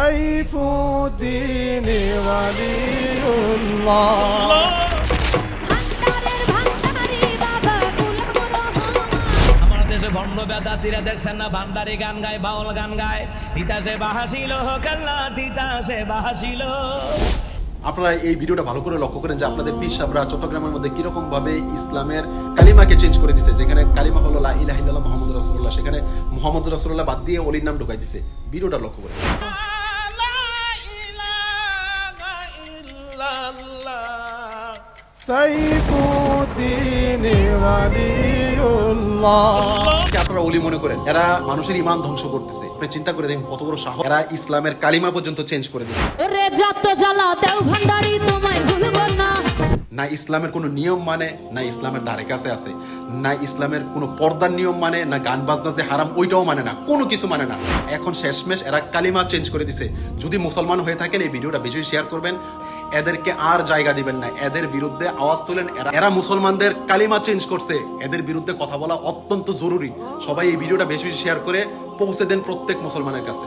سيف الدين ولي الله ভান্ডারের ভান্ডারি বাবা কুলের রহমান আমার দেশে ভণ্ড বেদাতিরা দেখছেন না ভান্ডারি গান গায় বাউল গান গায় তিতাসে বাহাসিল কাল্লা তিতাসে বাহাসিল আপনারা এই ভিডিওটা ভালো করে লক্ষ্য করেন যে আপনাদের পীর সাবরা চট্টগ্রামের মধ্যে কিরকম ভাবে ইসলামের কালিমাকে চেঞ্জ করে দিছে যেখানে কালিমা হলো লা ইলাহা ইল্লাল্লাহ মুহাম্মদ রাসূলুল্লাহ সেখানে মুহাম্মদ রাসূলুল্লাহ বাদ দিয়ে অলির নাম ঢুকাই দিছে ভিডিওটা লক্ষ্য করেন আপনারা অলি মনে করেন এরা মানুষের ইমান ধ্বংস করতেছে। আপনি চিন্তা করে দেখেন কত বড় সাহস। এরা ইসলামের কালিমা পর্যন্ত চেঞ্জ করে দিচ্ছে না ইসলামের কোনো নিয়ম মানে না ইসলামের ধারে কাছে আছে, না ইসলামের কোনো পর্দার নিয়ম মানে না গান বাজনা যে হারাম, ওইটাও মানে না, কোনো কিছু মানে না। এখন শেষমেশ এরা কালিমা চেঞ্জ করে দিছে। যদি মুসলমান হয়ে থাকেন, এই ভিডিওটা বেশি শেয়ার করবেন। এদেরকে আর জায়গা দিবেন না। এদের বিরুদ্ধে আওয়াজ তোলেন এরা- এরা মুসলমানদের কালিমা চেঞ্জ করছে। এদের বিরুদ্ধে কথা বলা অত্যন্ত জরুরি। সবাই এই ভিডিওটা বেশি বেশি শেয়ার করে পৌঁছে দেন প্রত্যেক মুসলমানের কাছে।